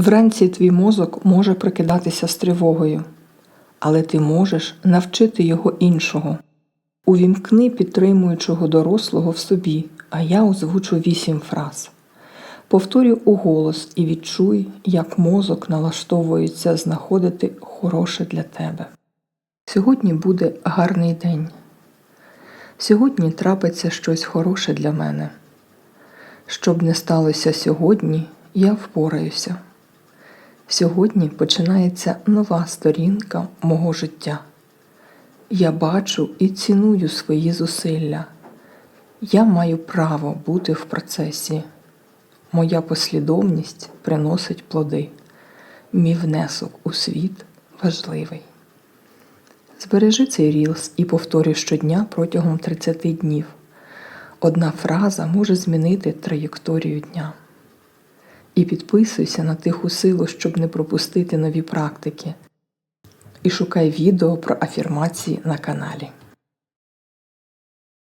Вранці твій мозок може прикидатися з тривогою, але ти можеш навчити його іншого. Увімкни підтримуючого дорослого в собі, а я озвучу вісім фраз. Повторюй уголос і відчуй, як мозок налаштовується знаходити хороше для тебе. Сьогодні буде гарний день. Сьогодні трапиться щось хороше для мене. Щоб не сталося сьогодні, я впораюся. Сьогодні починається нова сторінка мого життя. Я бачу і ціную свої зусилля. Я маю право бути в процесі. Моя послідовність приносить плоди. Мій внесок у світ важливий. Збережи цей рілс і повторюй щодня протягом 30 днів. Одна фраза може змінити траєкторію дня. І підписуйся на тиху силу, щоб не пропустити нові практики. І шукай відео про афірмації на каналі.